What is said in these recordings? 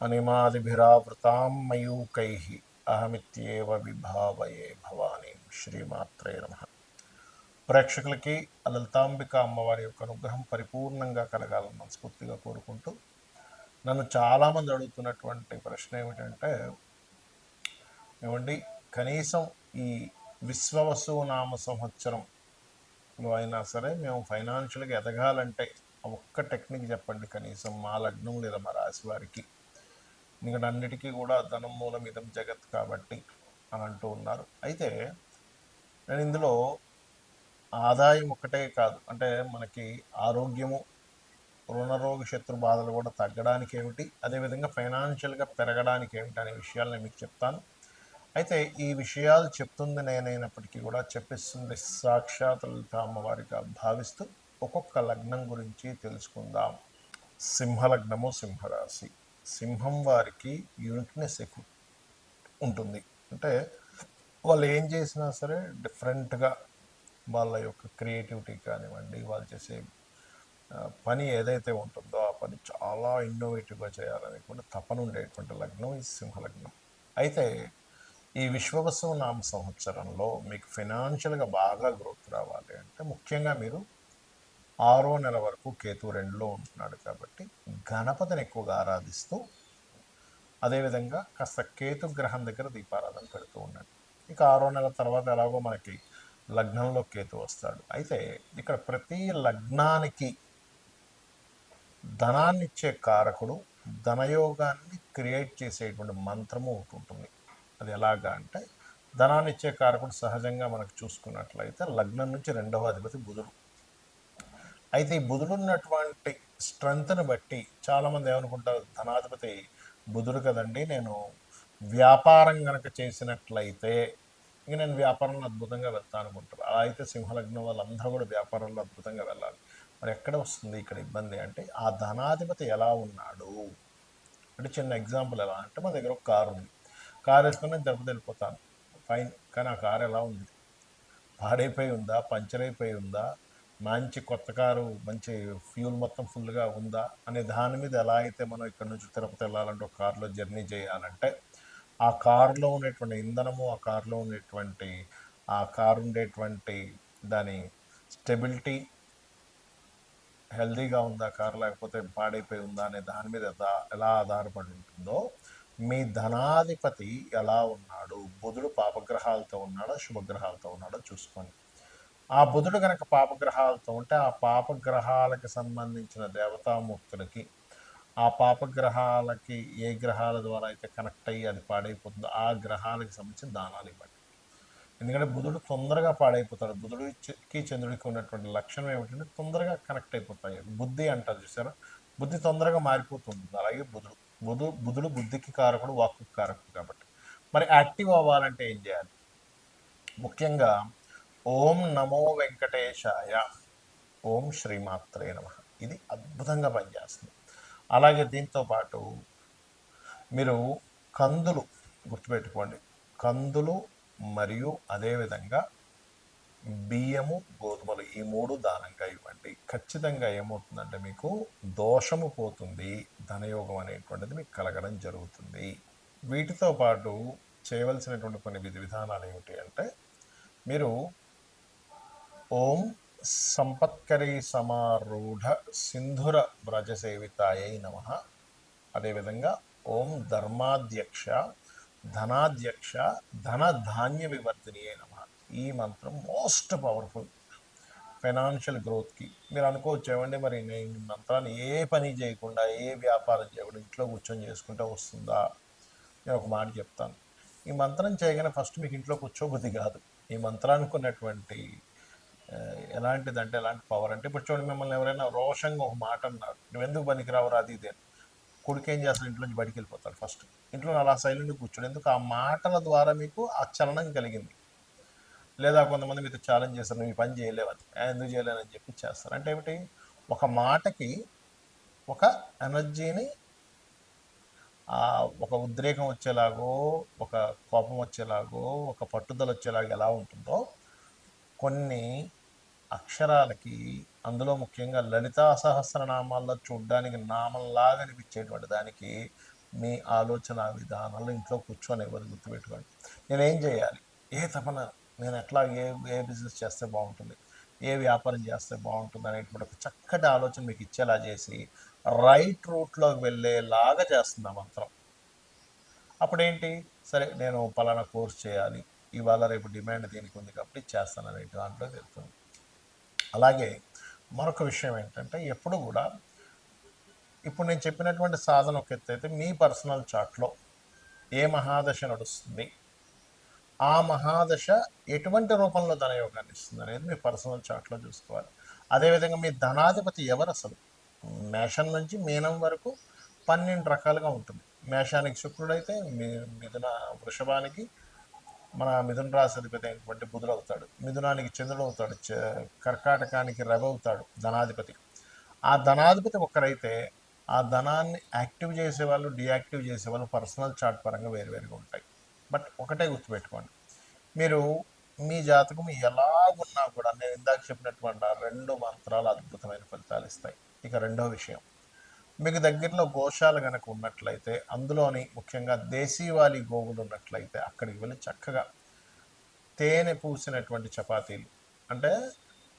అనిమాదిభిరావృతాం మయూకై అహమిత్యేవ విభావయే భవానీ శ్రీమాత్రే నమ ప్రేక్షకులకి లలితాంబిక అమ్మవారి యొక్క అనుగ్రహం పరిపూర్ణంగా కలగాలని మనస్ఫూర్తిగా కోరుకుంటూ నన్ను చాలామంది అడుగుతున్నటువంటి ప్రశ్న ఏమిటంటే ఏమండి కనీసం ఈ విశ్వవసు నామ సంవత్సరంలో అయినా సరే మేము ఫైనాన్షియల్గా ఎదగాలంటే ఒక్క టెక్నిక్ చెప్పండి కనీసం మా లగ్నం లేదా మా రాశి వారికి. ఎందుకంటే అన్నిటికీ కూడా ధనం మూలం ఇదం జగత్ కాబట్టి అని అంటూ ఉన్నారు. అయితే నేను ఇందులో ఆదాయం ఒక్కటే కాదు అంటే మనకి ఆరోగ్యము రుణరోగ శత్రు బాధలు కూడా తగ్గడానికి ఏమిటి అదేవిధంగా ఫైనాన్షియల్గా పెరగడానికి ఏమిటి అనే విషయాలు నేను మీకు చెప్తాను. అయితే ఈ విషయాలు చెప్తుంది నేనైనప్పటికీ కూడా చెప్పిస్తుంది సాక్షాత్ లలిత అమ్మవారిగా భావిస్తూ ఒక్కొక్క లగ్నం గురించి తెలుసుకుందాం. సింహలగ్నము సింహరాశి. సింహం వారికి యూనిక్నెస్ ఎక్కువ ఉంటుంది. అంటే వాళ్ళు ఏం చేసినా సరే డిఫరెంట్గా వాళ్ళ యొక్క క్రియేటివిటీ కానివ్వండి వాళ్ళు చేసే పని ఏదైతే ఉంటుందో ఆ పని చాలా ఇన్నోవేటివ్గా చేయాలని కూడా తపన ఉండేటువంటి లగ్నం ఈ సింహలగ్నం అయితే ఈ విశ్వవసు నామ సంవత్సరంలో మీకు ఫైనాన్షియల్గా బాగా గ్రోత్ రావాలి అంటే ముఖ్యంగా మీరు ఆరో నెల వరకు కేతు రెండులో ఉంటున్నాడు కాబట్టి గణపతిని ఎక్కువగా ఆరాధిస్తూ అదేవిధంగా కాస్త కేతు గ్రహం దగ్గర దీపారాధన పెడుతూ ఉండండి ఇక ఆరో నెల తర్వాత ఎలాగో మనకి లగ్నంలో కేతు వస్తాడు. అయితే ఇక్కడ ప్రతి లగ్నానికి ధనాన్ని ఇచ్చే కారకుడు ధనయోగాన్ని క్రియేట్ చేసేటువంటి మంత్రము ఒకటి ఉంటుంది. అది ఎలాగా అంటే ధనాన్ని ఇచ్చే కారకుడు సహజంగా మనకు చూసుకున్నట్లయితే లగ్నం నుంచి రెండవ అధిపతి బుధుడు. అయితే ఈ బుధుడు ఉన్నటువంటి స్ట్రెంగ్త్ని బట్టి చాలామంది ఏమనుకుంటారు? ధనాధిపతి బుధుడు కదండి. నేను వ్యాపారం కనుక చేసినట్లయితే ఇంక నేను వ్యాపారంలో అద్భుతంగా వెళ్తాను అనుకుంటారు. అలా అయితే సింహలగ్నం వాళ్ళందరూ కూడా వ్యాపారంలో అద్భుతంగా వెళ్ళాలి. మరి ఎక్కడ వస్తుంది ఇక్కడ ఇబ్బంది అంటే ఆ ధనాధిపతి ఎలా ఉన్నాడు? అంటే చిన్న ఎగ్జాంపుల్ ఎలా అంటే మా దగ్గర ఒక కారు ఉంది. కారు వేసుకుని నేను తిరుపతి వెళ్ళిపోతాను. ఫైన్ కానీ ఆ కారు ఎలా ఉంది? పాడైపోయి ఉందా? పంచర్ అయిపోయి ఉందా? మంచి కొత్త కారు మంచి ఫ్యూల్ మొత్తం ఫుల్గా ఉందా అనే దాని మీద ఎలా అయితే మనం ఇక్కడ నుంచి తిరుపతి వెళ్ళాలంటే ఒక కారులో జర్నీ చేయాలంటే ఆ కారులో ఉండేటువంటి ఇంధనము ఆ కారులో ఉండేటువంటి ఆ కారు ఉండేటువంటి దాని స్టెబిలిటీ హెల్దీగా ఉందా కారు లేకపోతే పాడైపోయి ఉందా అనే దాని మీద ఎలా ఆధారపడి ఉంటుందో మీ ధనాధిపతి ఎలా ఉన్నాడు బుధుడు పాపగ్రహాలతో ఉన్నాడా శుభగ్రహాలతో ఉన్నాడో చూసుకోండి. ఆ బుధుడు కనుక పాపగ్రహాలతో ఉంటే ఆ పాపగ్రహాలకు సంబంధించిన దేవతామూర్తులకి ఆ పాపగ్రహాలకి ఏ గ్రహాల ద్వారా అయితే కనెక్ట్ అయ్యి అది పాడైపోతుందో ఆ గ్రహాలకు సంబంధించిన దానాలు ఇవ్వండి. ఎందుకంటే బుధుడు తొందరగా పాడైపోతాడు. బుధుడికి చంద్రుడికి ఉన్నటువంటి లక్షణం ఏమిటంటే తొందరగా కనెక్ట్ అయిపోతాయి. బుద్ధి అంటారు చూసారా? బుద్ధి తొందరగా మారిపోతుంది. అలాగే బుధుడు బుధు బుధుడు బుద్ధికి కారకుడు వాక్కు కారకుడు కాబట్టి. మరి యాక్టివ్ అవ్వాలంటే ఏం చేయాలి? ముఖ్యంగా ఓం నమో వెంకటేశాయ. ఓం శ్రీమాత్రే నమ. ఇది అద్భుతంగా పనిచేస్తుంది. అలాగే దీంతో పాటు మీరు కందులు గుర్తుపెట్టుకోండి. కందులు మరియు అదేవిధంగా బియ్యము గోధుమలు ఈ మూడు దానంగా ఇవ్వండి. ఖచ్చితంగా ఏమవుతుందంటే మీకు దోషము పోతుంది. ధనయోగం అనేటువంటిది మీకు కలగడం జరుగుతుంది. వీటితో పాటు చేయవలసినటువంటి కొన్ని విధి విధానాలు ఏమిటి అంటే మీరు ఓం సంపత్కరీ సమారూఢ సింధుర వ్రజసేవితాయై నమ. అదేవిధంగా ఓం ధర్మాధ్యక్ష ధనాధ్యక్ష ధన ధాన్య వివర్ధినియే నమ. ఈ మంత్రం మోస్ట్ పవర్ఫుల్. ఫైనాన్షియల్ గ్రోత్కి మీరు అనుకోవచ్చు ఏమండి మరి నేను ఈ మంత్రాన్ని ఏ పని చేయకుండా ఏ వ్యాపారం చేయకుండా ఇంట్లో కూర్చొని చేసుకుంటే వస్తుందా? నేను ఒక మాట చెప్తాను. ఈ మంత్రం చేయగానే ఫస్ట్ మీకు ఇంట్లో కూర్చోబుద్ధి కాదు. ఈ మంత్రానికి ఉన్నటువంటి ఎలాంటిదంటే ఎలాంటి పవర్ అంటే ఇప్పుడు చూడండి మిమ్మల్ని ఎవరైనా రోషంగా ఒక మాట అన్నారు. నువ్వు ఎందుకు పనికిరావరా? అది ఇది కొడుకు ఏం చేస్తాడు? ఇంట్లో నుంచి బయటికి వెళ్ళిపోతాడు ఫస్ట్ ఇంట్లో అలా సైలెంట్ కూర్చోడు. ఎందుకు? ఆ మాటల ద్వారా మీకు ఆ చలనం కలిగింది. లేదా కొంతమంది మీతో ఛాలెంజ్ చేస్తారు నువ్వు ఈ పని చేయలేవని ఎందుకు చేయలేనని చెప్పి చేస్తారు. అంటే ఏమిటి? ఒక మాటకి ఒక ఎనర్జీని ఒక ఉద్రేకం వచ్చేలాగో ఒక కోపం వచ్చేలాగో ఒక పట్టుదల వచ్చేలాగా ఎలా ఉంటుందో కొన్ని అక్షరాలకి అందులో ముఖ్యంగా లలితా సహస్రనామాల్లో చూడ్డానికి నామంలాగా అనిపించేటువంటి దానికి మీ ఆలోచన విధానాలు ఇంట్లో కూర్చొని ఎవరు గుర్తుపెట్టుకోండి. నేనేం చేయాలి? ఏ తపన? నేను ఎట్లా ఏ ఏ బిజినెస్ చేస్తే బాగుంటుంది? ఏ వ్యాపారం చేస్తే బాగుంటుంది అనేటువంటి ఒక చక్కటి ఆలోచన మీకు ఇచ్చేలా చేసి రైట్ రూట్లోకి వెళ్ళేలాగా చేస్తుంది ఆ మంత్రం. అప్పుడేంటి? సరే నేను పలానా కోర్స్ చేయాలి. ఇవాళ రేపు డిమాండ్ దీనికి ఉంది కాబట్టి చేస్తాను అనే దాంట్లో వెళ్తుంది. అలాగే మరొక విషయం ఏంటంటే ఎప్పుడు కూడా ఇప్పుడు నేను చెప్పినటువంటి సాధన ఒక ఎత్తు అయితే మీ పర్సనల్ చాట్లో ఏ మహాదశ నడుస్తుంది? ఆ మహాదశ ఎటువంటి రూపంలో ధనయోగాన్ని ఇస్తుంది అనేది మీ పర్సనల్ చార్ట్లో చూసుకోవాలి. అదేవిధంగా మీ ధనాధిపతి ఎవరు అసలు? మేషం నుంచి మీనం వరకు పన్నెండు రకాలుగా ఉంటుంది. మేషానికి శుక్రుడైతే మీ మిథున వృషభానికి మన మిథున రాశి అధిపతి అయినటువంటి బుధుడు అవుతాడు. మిథునానికి చంద్రుడు అవుతాడు. చ- కర్కాటకానికి రవి అవుతాడు ధనాధిపతి. ఆ ధనాధిపతి ఒక్కరైతే ఆ ధనాన్ని యాక్టివ్ చేసేవాళ్ళు డియాక్టివ్ చేసేవాళ్ళు పర్సనల్ చార్ట్ పరంగా వేరువేరుగా ఉంటాయి. బట్ ఒకటే గుర్తుపెట్టుకోండి. మీరు మీ జాతకం ఎలాగున్నా కూడా నేను ఇందాక చెప్పినటువంటి ఆ రెండు మంత్రాలు అద్భుతమైన ఫలితాలు ఇస్తాయి. ఇక రెండో విషయం. మీకు దగ్గరలో గోశాల కనుక ఉన్నట్లయితే అందులోని ముఖ్యంగా దేశీవాలి గోవులు ఉన్నట్లయితే అక్కడికి వెళ్ళి చక్కగా తేనె పూసినటువంటి చపాతీలు. అంటే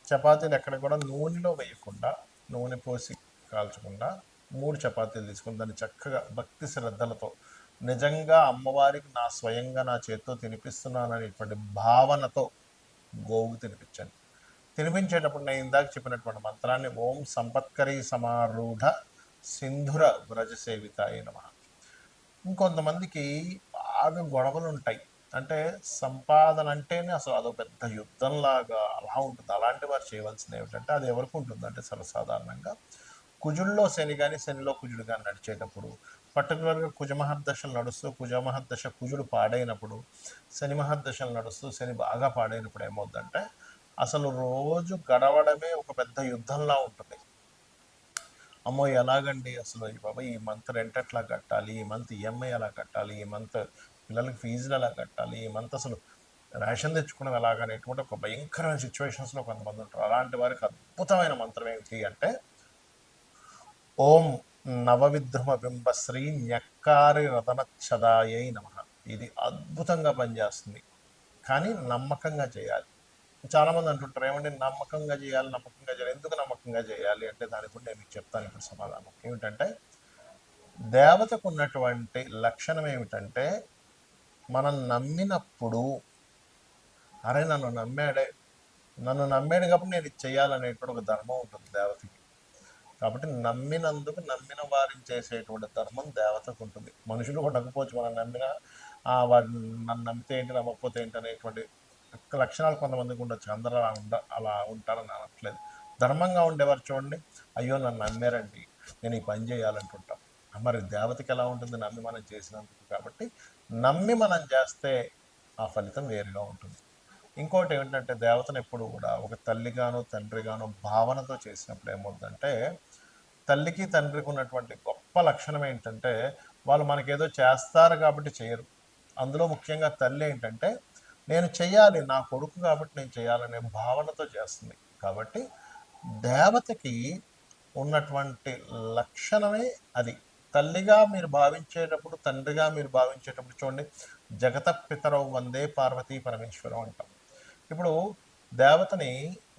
చపాతీలు ఎక్కడ కూడా నూనెలో వేయకుండా నూనె పోసి కాల్చకుండా మూడు చపాతీలు తీసుకుని దాన్ని చక్కగా భక్తి శ్రద్ధలతో నిజంగా అమ్మవారికి నా స్వయంగా నా చేత్తో తినిపిస్తున్నాను అనేటువంటి భావనతో గోవుకు తినిపించండి. తినిపించేటప్పుడు నేను ఇందాక చెప్పినటువంటి మంత్రాన్ని ఓం సంపత్కరీ సమారూఢ సింధుర వ్రజ అయిన ఇంకొంతమందికి బాగా గొడవలు ఉంటాయి అంటే సంపాదన అంటేనే అసలు అదో పెద్ద యుద్ధంలాగా అలా ఉంటుంది. అలాంటి వారు చేయవలసింది ఏమిటంటే అది ఎవరికి ఉంటుంది? అంటే సర్వసాధారణంగా కుజుల్లో శని కానీ శనిలో కుజుడు కానీ నడిచేటప్పుడు పర్టికులర్గా కుజమహర్దశలు నడుస్తూ కుజమహర్దశ కుజుడు పాడైనప్పుడు శని మహర్దశలు నడుస్తూ శని బాగా పాడైనప్పుడు ఏమవుతుందంటే అసలు రోజు గడవడమే ఒక పెద్ద యుద్ధంలా ఉంటుంది. అమ్మో ఎలాగండి అసలు ఈ బాబా ఈ మంత్ రెంట్ ఎట్లా కట్టాలి? ఈ మంత్ ఈఎంఐ ఎలా కట్టాలి? ఈ మంత్ పిల్లలకి ఫీజులు ఎలా కట్టాలి? ఈ మంత్ అసలు రేషన్ తెచ్చుకోవడం ఎలాగనేటువంటి ఒక భయంకరమైన సిచ్యువేషన్స్లో కొంతమంది ఉంటారు. అలాంటి వారికి అద్భుతమైన మంత్రం ఏమిటి అంటే ఓం నవవిద్రుమ బింబశ్రీ న్యక్కారి రతనచ్చదాయై నమ. ఇది అద్భుతంగా పనిచేస్తుంది. కానీ నమ్మకంగా చేయాలి. చాలామంది అంటుంటారు ఏమంటే నమ్మకంగా చేయాలి నమ్మకంగా చేయాలి. ఎందుకు నమ్మకంగా చేయాలి? అంటే దాని కూడా నేను మీకు చెప్తాను ఇప్పుడు సమాధానం. ఏమిటంటే దేవతకు ఉన్నటువంటి లక్షణం ఏమిటంటే మనం నమ్మినప్పుడు అరే నన్ను నమ్మాడే నన్ను నమ్మాడు కాబట్టి నేను ఇది చేయాలనేటువంటి ఒక ధర్మం ఉంటుంది దేవతకి. కాబట్టి నమ్మినందుకు నమ్మిన వారిని చేసేటువంటి ధర్మం దేవతకు ఉంటుంది. మనుషులు ఉండకపోవచ్చు మనం నమ్మిన ఆ, నన్ను నమ్మితే ఏంటి నమ్మకపోతే ఏంటి అనేటువంటి లక్షణాలు కొంతమందికి ఉండొచ్చు. అందరూ అలా ఉండ అలా ఉంటారని అనట్లేదు. ధర్మంగా ఉండేవారు చూడండి. అయ్యో నన్ను నమ్మారండి. నేను ఈ పని చేయాలంటుంటాం. మరి దేవతకి ఎలా ఉంటుంది నమ్మి మనం చేసినందుకు? కాబట్టి నమ్మి మనం చేస్తే ఆ ఫలితం వేరుగా ఉంటుంది. ఇంకోటి ఏంటంటే దేవతను ఎప్పుడు కూడా ఒక తల్లిగాను తండ్రిగాను భావనతో చేసినప్పుడు ఏమవుతుందంటే తల్లికి తండ్రికి ఉన్నటువంటి గొప్ప లక్షణం ఏంటంటే వాళ్ళు మనకేదో చేస్తారు కాబట్టి చేయరు. అందులో ముఖ్యంగా తల్లి ఏంటంటే నేను చెయ్యాలి నా కొడుకు కాబట్టి నేను చేయాలనే భావనతో చేస్తుంది. కాబట్టి దేవతకి ఉన్నటువంటి లక్షణమే అది. తల్లిగా మీరు భావించేటప్పుడు తండ్రిగా మీరు భావించేటప్పుడు చూడండి జగత పితరవు వందే పార్వతీ పరమేశ్వరం అంటాం. ఇప్పుడు దేవతని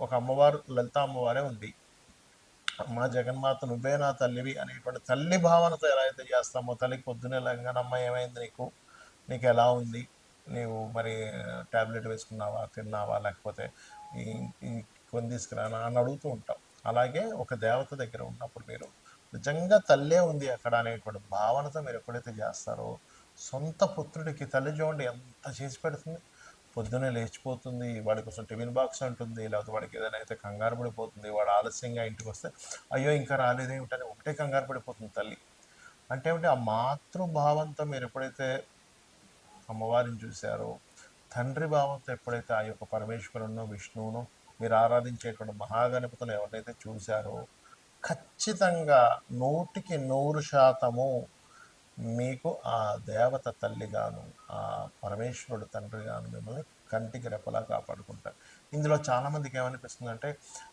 ఒక అమ్మవారు లలిత అమ్మవారే ఉంది. అమ్మ జగన్మాత నువ్వే నా తల్లివి అనేటువంటి తల్లి భావనతో ఎలా అయితే చేస్తామో తల్లికి పొద్దునే లంగనమ్మ ఏమైంది నీకు? నీకు ఎలా ఉంది? నీవు మరి ట్యాబ్లెట్ వేసుకున్నావా తిన్నావా లేకపోతే ఈ- కొని తీసుకురానా అని అడుగుతూ ఉంటాం. అలాగే ఒక దేవత దగ్గర ఉన్నప్పుడు మీరు నిజంగా తల్లే ఉంది అక్కడ అనేటువంటి భావనతో మీరు ఎప్పుడైతే చేస్తారో సొంత పుత్రుడికి తల్లి చూడండి ఎంత చేసి పెడుతుంది. పొద్దున్నే లేచిపోతుంది వాడి కోసం టిఫిన్ బాక్స్ ఉంటుంది లేకపోతే వాడికి ఏదైనా అయితే కంగారు పడిపోతుంది వాడు ఆలస్యంగా ఇంటికి వస్తే అయ్యో ఇంకా రాలేదేమిటని ఒకటే కంగారు పడిపోతుంది తల్లి. అంటే ఏమిటి? ఆ మాతృభావంతో మీరు ఎప్పుడైతే అమ్మవారిని చూశారో తండ్రి భావంతో ఎప్పుడైతే ఆ యొక్క పరమేశ్వరునో విష్ణువును మీరు ఆరాధించేటువంటి మహాగణపతులు ఎవరైతే చూశారో ఖచ్చితంగా నూటికి నూరు శాతము మీకు ఆ దేవత తల్లిగాను ఆ పరమేశ్వరుడు తండ్రిగాను మిమ్మల్ని కంటికి రెప్పలా కాపాడుకుంటారు. ఇందులో చాలామందికి ఏమనిపిస్తుందంటే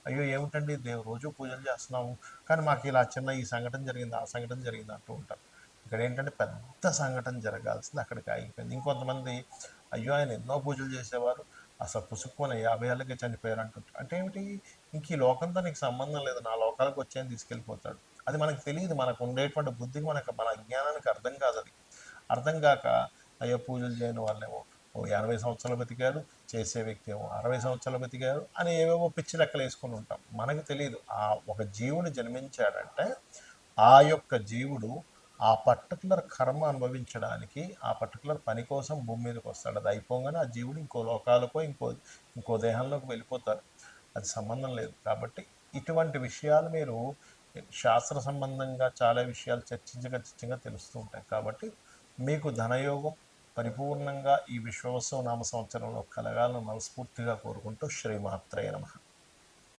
అయ్యో ఏమిటండి దేవు రోజు పూజలు చేస్తున్నాము కానీ మాకు ఇలా చిన్న ఈ సంఘటన జరిగింది ఆ సంఘటన జరిగింది అంటూ ఉంటారు. ఇక్కడ ఏంటంటే పెద్ద సంఘటన జరగాల్సింది అక్కడికి ఆగిపోయింది. ఇంకొంతమంది అయ్యో ఆయన ఎన్నో పూజలు చేసేవారు అసలు పుసుక్కుని యాభై ఏళ్ళకే చనిపోయారు అంటుంటారు. అంటే ఏమిటి? ఇంక ఈ లోకంతో నీకు సంబంధం లేదు నా లోకాలకు వచ్చాయని తీసుకెళ్ళిపోతాడు. అది మనకు తెలియదు మనకు ఉండేటువంటి బుద్ధికి మనకు మన అజ్ఞానానికి అర్థం కాదు అది. అర్థం కాక అయ్యో పూజలు చేయని వాళ్ళేమో ఓ ఎనభై సంవత్సరాలు బతికారు చేసే వ్యక్తి ఏమో అరవై సంవత్సరాలు బతికారు అని ఏవేవో పిచ్చి లెక్కలు వేసుకుని ఉంటాం. మనకు తెలియదు ఆ ఒక జీవుడు జన్మించాడంటే ఆ యొక్క జీవుడు ఆ పర్టికులర్ కర్మ అనుభవించడానికి ఆ పర్టికులర్ పని కోసం భూమి మీదకి వస్తాడు. అది అయిపోగానే ఆ జీవుడు ఇంకో లోకాలకో ఇంకో ఇంకో దేహంలోకి వెళ్ళిపోతారు అది సంబంధం లేదు. కాబట్టి ఇటువంటి విషయాలు మీరు శాస్త్ర సంబంధంగా చాలా విషయాలు చర్చించగా చర్చగా తెలుస్తూ ఉంటాయి. కాబట్టి మీకు ధనయోగం పరిపూర్ణంగా ఈ విశ్వవత్సవ నామ సంవత్సరంలో కలగాలని మనస్ఫూర్తిగా కోరుకుంటూ శ్రీమాత్రయ నమ.